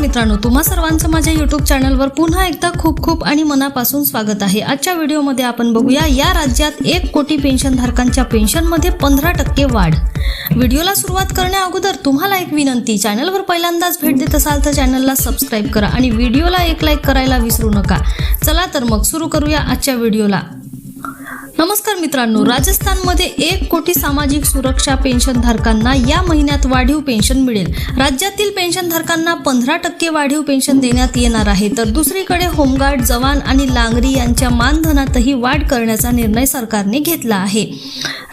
मित्रांनो तुम्हा सर्वांचं माझ्या युट्यूब चॅनलवर पुन्हा एकदा खूप खूप आणि मनापासून स्वागत आहे. आजच्या व्हिडिओमध्ये आपण बघूया या राज्यात एक कोटी पेन्शनधारकांच्या पेन्शनमध्ये पंधरा टक्के वाढ. व्हिडिओला सुरुवात करण्या अगोदर तुम्हाला एक विनंती चॅनलवर पहिल्यांदाच भेट देत असाल तर चॅनलला सबस्क्राईब करा आणि व्हिडिओला एक लाईक करायला विसरू नका. चला तर मग सुरू करूया आजच्या व्हिडिओला. नमस्कार मित्रांनो राजस्थानमध्ये एक कोटी सामाजिक सुरक्षा पेन्शनधारकांना या महिन्यात वाढीव पेन्शन मिळेल. राज्यातील पेन्शनधारकांना पंधरा टक्के वाढीव पेन्शन देण्यात येणार आहे. तर दुसरीकडे होमगार्ड जवान आणि लांगरी यांच्या मानधनातही वाढ करण्याचा निर्णय सरकारने घेतला आहे.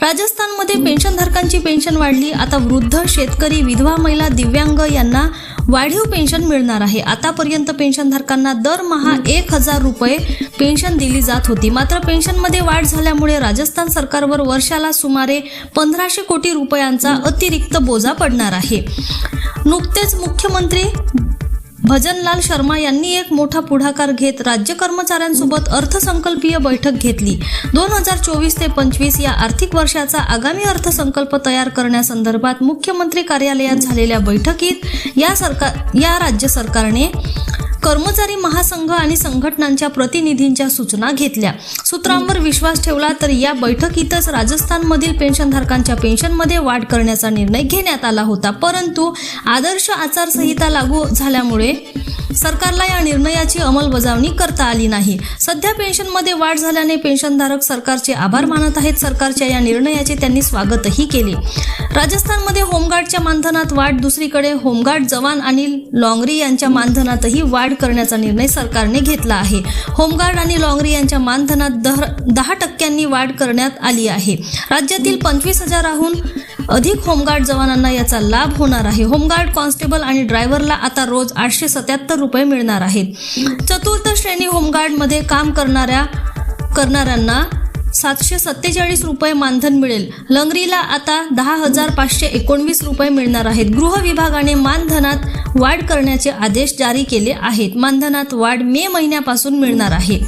राजस्थानमध्ये पेन्शनधारकांची पेन्शन वाढली. आता वृद्ध शेतकरी विधवा महिला दिव्यांग यांना वाढीव पेन्शन मिळणार आहे. आतापर्यंत पेन्शनधारकांना दरमहा एक हजार रुपये पेन्शन दिली जात होती. मात्र पेन्शनमध्ये वाढ झाल्यामुळे राजस्थान सरकारवर वर्षाला सुमारे पंधराशे कोटी रुपयांचा अतिरिक्त बोजा पडणार आहे. नुकतेच मुख्यमंत्री भजनलाल शर्मा यांनी एक मोठा पुढाकार घेत राज्य कर्मचाऱ्यांसोबत अर्थसंकल्पीय बैठक घेतली. दोन हजार चोवीस ते पंचवीस या आर्थिक वर्षाचा आगामी अर्थसंकल्प तयार करण्यासंदर्भात मुख्यमंत्री कार्यालयात झालेल्या बैठकीत या सरकार या राज्य सरकारने कर्मचारी महासंघ आणि संघटनांच्या प्रतिनिधींच्या सूचना घेतल्या. सूत्रांवर विश्वास ठेवला तर या बैठकीतच राजस्थानमधील पेन्शनधारकांच्या पेन्शनमध्ये वाढ करण्याचा निर्णय घेण्यात आला होता. परंतु आदर्श आचारसंहिता लागू झाल्यामुळे सरकारला या निर्णयाची अंमलबजावणी करता आली नाही. सध्या पेन्शनमध्ये वाढ झाल्याने पेन्शनधारक सरकारचे आभार मानत आहेत. सरकारच्या या निर्णयाचे त्यांनी स्वागतही केले. राजस्थानमध्ये होमगार्डच्या मानधनात वाढ दुसरीकडे होमगार्ड जवान आणि लॉंगरी यांच्या मानधनातही वाढ करण्याचा निर्णय सरकारने घेतला आहे. होमगार्ड आणि लॉंगरी यांच्या मानधनात दह दहा टक्क्यांनी वाढ करण्यात आली आहे. राज्यातील पंचवीस हजाराहून अधिक होमगार्ड जवानांना याचा लाभ होणार आहे. होमगार्ड कॉन्स्टेबल आणि ड्रायव्हरला आता रोज आठशे सत्याहत्तर रुपये मिळणार आहेत. चतुर्थ श्रेणी होमगार्डमध्ये काम करणाऱ्या करणाऱ्यांना सातशे सत्तेचाळीस रुपये मानधन मिळेल. लंगरीला आता दहा हजार पाचशे एकोणवीस रुपये मिळणार आहेत. गृह विभागाने मानधनात वाढ करण्याचे आदेश जारी केले आहेत. मानधनात वाढ मे महिन्यापासून मिळणार आहे.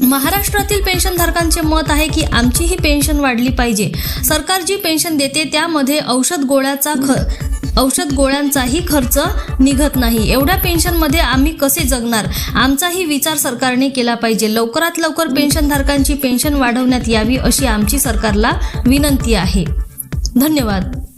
महाराष्ट्रातील पेन्शनधारकांचे मत आहे की आमचीही पेन्शन वाढली पाहिजे. सरकार जी पेन्शन देते त्यामध्ये औषध गोळ्याचा ख औषध गोळ्यांचाही खर्च निघत नाही. एवढ्या पेन्शनमध्ये आम्ही कसे जगणार? आमचाही विचार सरकारने केला पाहिजे. लवकरात लवकर पेन्शनधारकांची पेन्शन वाढवण्यात यावी अशी आमची सरकारला विनंती आहे. धन्यवाद.